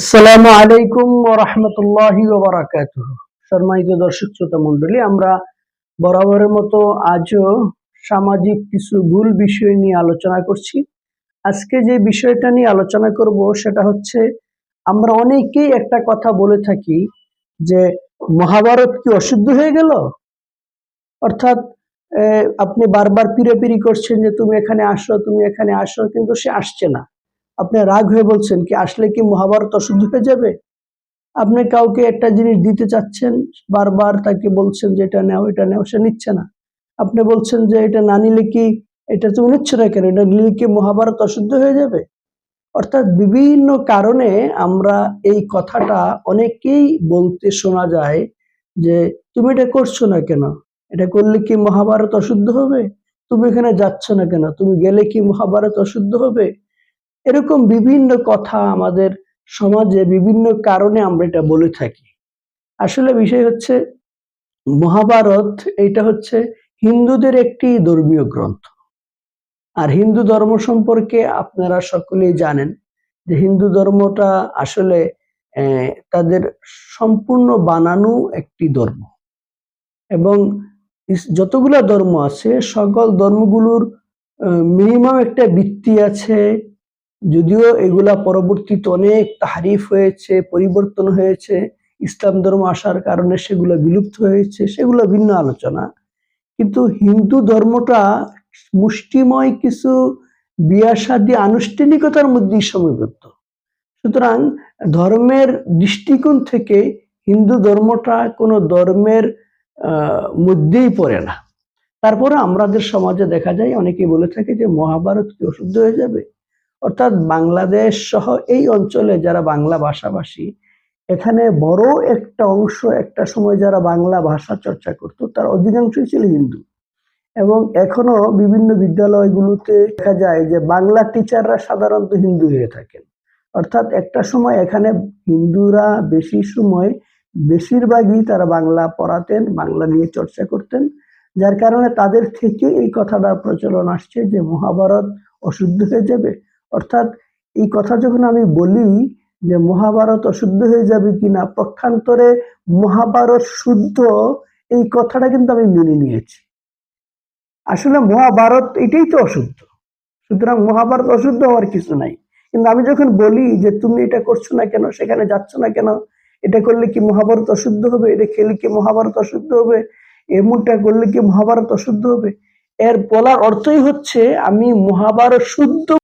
আসসালামু আলাইকুম রাহমাতুল্লাহি ওয়া বারাকাতুহু। সম্মানিত দর্শক শ্রোতা মণ্ডলী, আমরা বরাবরের মতো আজও সামাজিক কিছু ভুল বিষয় নিয়ে আলোচনা করছি। আজকে যে বিষয়টা নিয়ে আলোচনা করব সেটা হচ্ছে, আমরা অনেকেই একটা কথা বলে থাকি যে, মহাভারত কি অশুদ্ধ হয়ে গেল? অর্থাৎ আপনি বারবার পিড়াপিড়ি করছেন যে, তুমি এখানে আসো, তুমি এখানে আসো, কিন্তু সে আসছে না। আপনি রাগ হয়ে বলছেন কি, আসলে কি মহাভারত অশুদ্ধ হয়ে যাবে? আপনি কাউকে একটা জিনিস দিতে চাচ্ছেন, বারবার তাকে বলছেন যে এটা নেও এটা নেও, সে নিচ্ছে না। আপনি বলছেন যে এটা না নিলে কি, এটা তুমি নিচ্ছ না কেন? এটা নিলে কি মহাভারত অশুদ্ধ হয়ে যাবে? অর্থাৎ বিভিন্ন কারণে আমরা এই কথাটা অনেকেই বলতে শোনা যায় যে, তুমি এটা করছ না কেন? এটা করলে কি মহাভারত অশুদ্ধ হবে? তুমি এখানে যাচ্ছ না কেন? তুমি গেলে কি মহাভারত অশুদ্ধ হবে? এরকম বিভিন্ন কথা আমাদের সমাজে বিভিন্ন কারণে আমরা এটা বলে থাকি। আসলে বিষয় হচ্ছে, মহাভারত এটা হচ্ছে হিন্দুদের একটি ধর্মীয় গ্রন্থ। আর হিন্দু ধর্ম সম্পর্কে আপনারা সকলেই জানেন যে হিন্দু ধর্মটা আসলে তাদের সম্পূর্ণ বানানো একটি ধর্ম। এবং যতগুলা ধর্ম আছে, সকল ধর্মগুলোর মিনিমাম একটা বৃত্তি আছে যদিও এগুলা পরবর্তীতে অনেক তাহারিফ হয়েছে, পরিবর্তন হয়েছে, ইসলাম ধর্ম আসার কারণে সেগুলো বিলুপ্ত হয়েছে, সেগুলো ভিন্ন আলোচনা। কিন্তু হিন্দু ধর্মটা মুষ্টিময় কিছু বিয়াসাদি আনুষ্ঠানিকতার মধ্যেই সীমাবদ্ধ। সুতরাং ধর্মের দৃষ্টিকোণ থেকে হিন্দু ধর্মটা কোনো ধর্মের মধ্যেই পড়ে না। তারপরে আমাদের সমাজে দেখা যায়, অনেকেই বলে থাকে যে মহাভারত কি অশুদ্ধ হয়ে যাবে? অর্থাৎ বাংলাদেশ সহ এই অঞ্চলে যারা বাংলা ভাষাভাষী, এখানে বড় একটা অংশ একটা সময় যারা বাংলা ভাষা চর্চা করতো, তার অধিকাংশই ছিল হিন্দু। এবং এখনও বিভিন্ন বিদ্যালয়গুলোতে দেখা যায় যে বাংলা টিচাররা সাধারণত হিন্দু হয়ে থাকেন। অর্থাৎ একটা সময় এখানে হিন্দুরা বেশি সময় বেশিরভাগই তারা বাংলা পড়াতেন, বাংলা নিয়ে চর্চা করতেন, যার কারণে তাদের থেকে এই কথাটা প্রচলন আসছে যে মহাভারত অশুদ্ধ হয়ে যাবে অর্থাৎ এই কথা যখন আমি বলি যে মহাভারত অশুদ্ধ হয়ে যাবে কিনা, পক্ষান্তরে মহাভারত শুদ্ধ, এই কথাটা কিন্তু আমি মেনে নিয়েছি। আসলে মহাভারত এটাই তো অশুদ্ধ। সুতরাং মহাভারত অশুদ্ধ হওয়ার কিছু নাই। কিন্তু আমি যখন বলি যে তুমি এটা করছ না কেন, সেখানে যাচ্ছ না কেন, এটা করলে কি মহাভারত অশুদ্ধ হবে? এটা খেলে কি মহাভারত অশুদ্ধ হবে? এমনটা করলে কি মহাভারত অশুদ্ধ হবে? এর বলার অর্থই হচ্ছে আমি মহাভারত শুদ্ধ